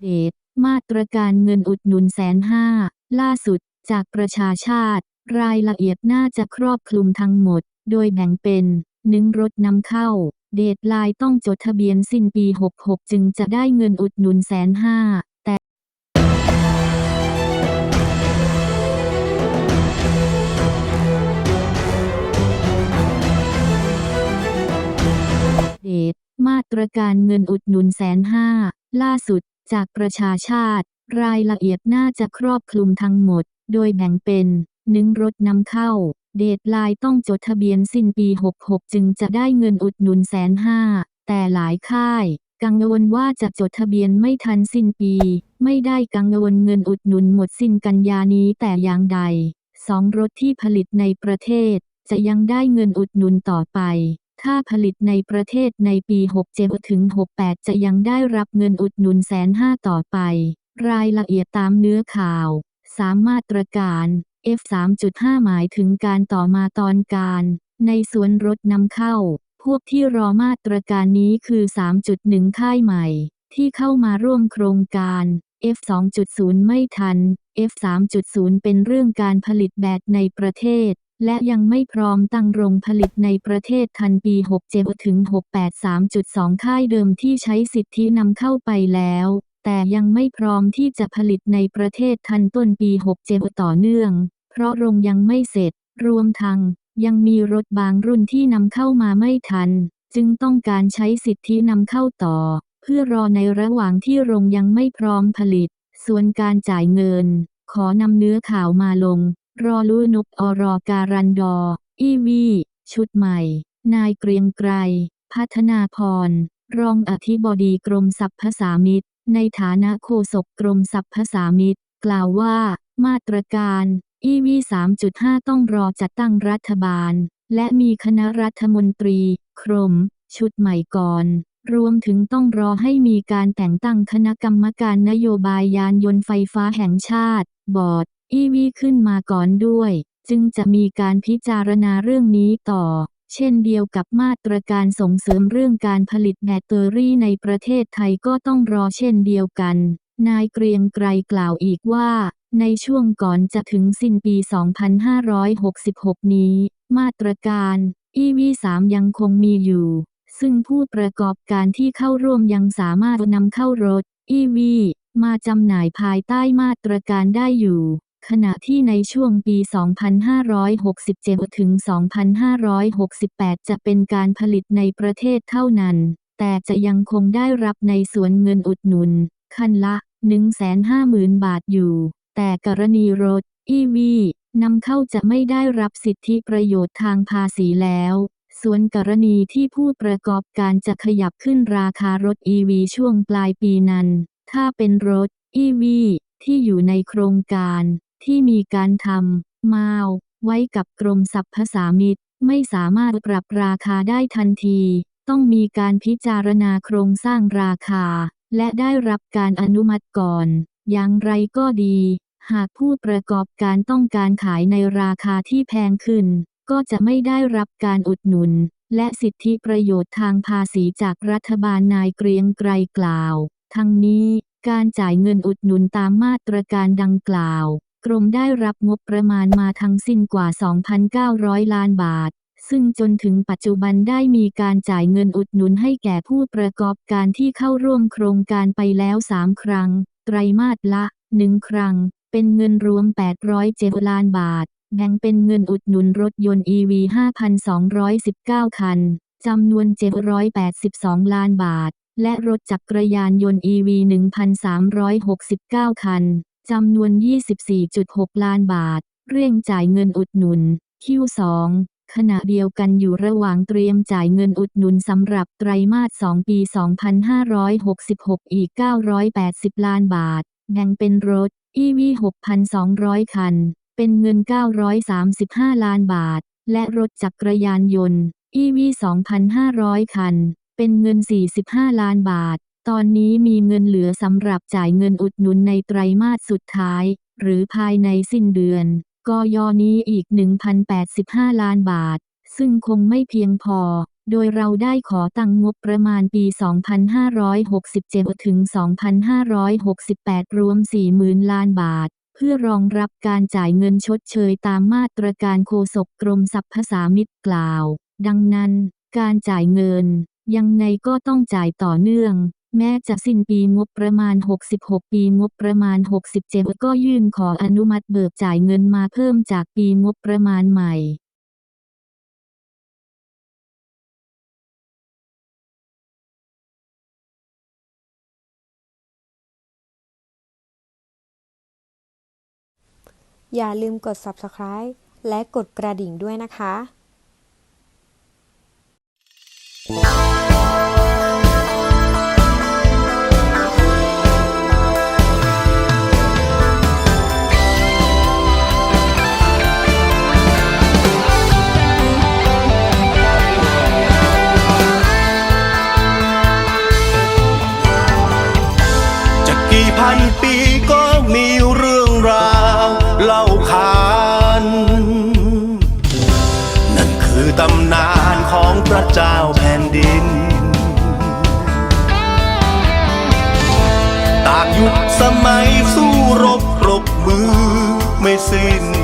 เดตมาตรการเงินอุดหนุนแสนห้าล่าสุดจากประชาชาติ รายละเอียดน่าจะครอบคลุมทั้งหมด โดยแบ่งเป็นหนึ่งรถนำเข้า เดทไลน์ต้องจดทะเบียนสิ้นปี 66 จึงจะได้เงินอุดหนุนแสนห้าแต่เดตมาตรการเงินอุดหนุนแสนห้าล่าสุด จากประชาชาติ รายละเอียดน่าจะครอบคลุมทั้งหมด โดยแบ่งเป็นหนึ่งรถนำเข้า เดทไลน์ต้องจดทะเบียนสิ้นปี 66 จึงจะได้เงินอุดหนุนแสนห้าแต่หลายค่ายกังวลว่าจะจดทะเบียนไม่ทันสิ้นปี ไม่ได้กังวลเงินอุดหนุนหมดสิ้นกันยานี้แต่อย่างใดสองรถที่ผลิตในประเทศ จะยังได้เงินอุดหนุนต่อไป ถ้าผลิตในประเทศในปี 67 ถึง 68 จะยังได้รับเงินอุดหนุนแสนห้าต่อไป รายละเอียดตามเนื้อข่าว สามมาตรการ F 3.5 หมายถึงการต่อมาตอนการ ในสวนรถนำเข้า พวกที่รอมาตรการนี้คือ 3.1 ค่ายใหม่ ที่เข้ามาร่วมโครงการ F 2.0 ไม่ทัน F 3.0 เป็นเรื่องการผลิตแบตในประเทศ และยังไม่พร้อมตั้งโรงผลิตในประเทศทันปี 67 ถึง 68 3.2 ค่ายเดิมที่ใช้สิทธินำเข้าไปแล้ว แต่ยังไม่พร้อมที่จะผลิตในประเทศทันต้นปี 67 ต่อเนื่อง เพราะโรงยังไม่เสร็จ รวมทั้งยังมีรถบางรุ่นที่นำเข้ามาไม่ทัน จึงต้องการใช้สิทธินำเข้าต่อ เพื่อรอในระหว่างที่โรงยังไม่พร้อมผลิต ส่วนการจ่ายเงิน ขอนำเนื้อข่าวมาลง รอลุนุกอรอการันดอ อีวี ชุดใหม่ นายเกรียงไกร พัฒนาพร รองอธิบดีกรมสรรพสามิตในฐานะโฆษกกรมสรรพสามิตกล่าวว่า มาตรการ EV 3.5 ต้องรอจัดตั้งรัฐบาล และมีคณะรัฐมนตรี ครม ชุดใหม่ก่อนรวมถึงต้องรอให้มีการแต่งตั้งคณะกรรมการนโยบายยานยนต์ไฟฟ้าแห่งชาติ บอร์ด EV ขึ้นมาก่อนด้วย จึงจะมีการพิจารณาเรื่องนี้ต่อ เช่นเดียวกับมาตรการส่งเสริมเรื่องการผลิตแบตเตอรี่ในประเทศไทยก็ต้องรอเช่นเดียวกัน นายเกรียงไกรกล่าวอีกว่า ในช่วงก่อนจะถึงสิ้นปี 2566 นี้ มาตรการ EV 3ยังคงมีอยู่ ซึ่งผู้ประกอบการที่เข้าร่วมยังสามารถนำเข้ารถ EV มาจำหน่ายภายใต้มาตรการได้อยู่ ขณะที่ในช่วงปี 2567 ถึง 2568 จะเป็นการผลิตในประเทศเท่านั้น แต่จะยังคงได้รับในส่วนเงินอุดหนุน คันละ 150,000 บาทอยู่ แต่กรณีรถ EV นำเข้าจะไม่ได้รับสิทธิประโยชน์ทางภาษีแล้ว ส่วนกรณีที่ผู้ประกอบการจะขยับขึ้นราคารถ EV ช่วงปลายปีนั้น ถ้าเป็นรถ EV ที่อยู่ในโครงการ ที่มีการทำมาวไว้กับกรมสรรพสามิตไม่สามารถปรับราคาได้ทันที ต้องมีการพิจารณาโครงสร้างราคา และได้รับการอนุมัติก่อน อย่างไรก็ดี หากผู้ประกอบการต้องการขายในราคาที่แพงขึ้น ก็จะไม่ได้รับการอุดหนุน และสิทธิประโยชน์ทางภาษีจากรัฐบาลนายเกรียงไกรกล่าว ทั้งนี้การจ่ายเงินอุดหนุนตามมาตรการดังกล่าว กรมได้รับงบประมาณมาทั้งสิ้นกว่า 2,900 ล้านบาท ซึ่งจนถึงปัจจุบันได้มีการจ่ายเงินอุดหนุนให้แก่ผู้ประกอบการที่เข้าร่วมโครงการไปแล้ว 3 ครั้ง ไตรมาสละ 1 ครั้ง เป็นเงินรวม 807 ล้านบาท แบ่งเป็นเงินอุดหนุนรถยนต์ EV 5,219 คัน จำนวน 782 ล้านบาทและรถจักรยานยนต์ EV 1,369 คัน จำนวน 24.6 ล้านบาท เร่งจ่ายเงินอุดหนุน Q2 ขณะเดียวกันอยู่ระหว่างเตรียมจ่ายเงินอุดหนุนสำหรับไตรมาส 2 ปี 2566 อีก 980 ล้านบาท แบ่งเป็นรถ EV 6,200 คัน เป็นเงิน 935 ล้านบาท และรถจักรยานยนต์ EV 2,500 คัน เป็นเงิน 45 ล้านบาท ตอนนี้มีเงินเหลือสำหรับจ่ายเงินอุดหนุนในไตรมาสสุดท้าย หรือภายในสิ้นเดือนกยอนี้อีก 1,085 ล้านบาท ซึ่งคงไม่เพียงพอ โดยเราได้ขอตั้งงบประมาณปี 2567 ถึง 2568 รวม 40,000 ล้านบาท เพื่อรองรับการจ่ายเงินชดเชยตามมาตรการโฆษกกรมสรรพสามิตกล่าว ดังนั้น การจ่ายเงินยังไงก็ต้องจ่ายต่อเนื่อง แม้จะสิ้นปีงบประมาณ 66 ปีงบประมาณ 67 ก็ยื่นขออนุมัติเบิกจ่ายเงินมาเพิ่มจากปีงบประมาณใหม่อย่าลืมกด subscribe และกดกระดิ่งด้วยนะคะจะ ปีก็มีเรื่องราวเล่าขานนั่นคือตำนานของพระเจ้าแผ่นดินตากยุคสมัยสู้รบปรบมือไม่สิ้น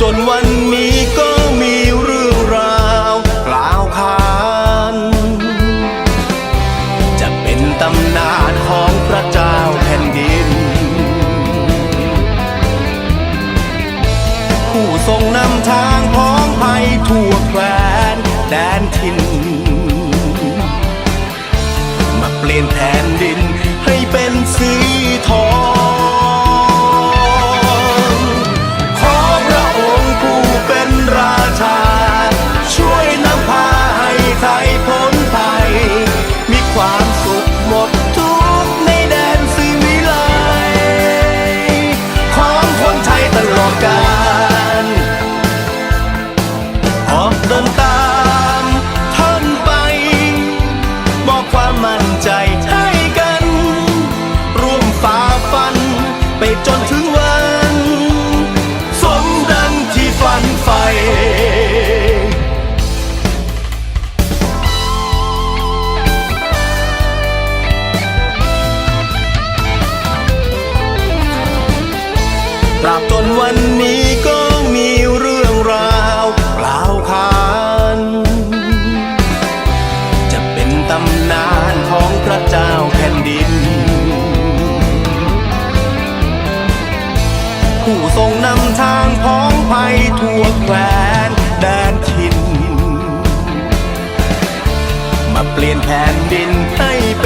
จนวันนี้ วันนี้ก็มีเรื่องราวกล่าวขานจะเป็นตำนานของพระเจ้าแผ่นดิน ผู้ทรงนำทางพ้องภัยทั่วแคว้นแดนถิ่นมาเปลี่ยนแผ่นดินให้เป็น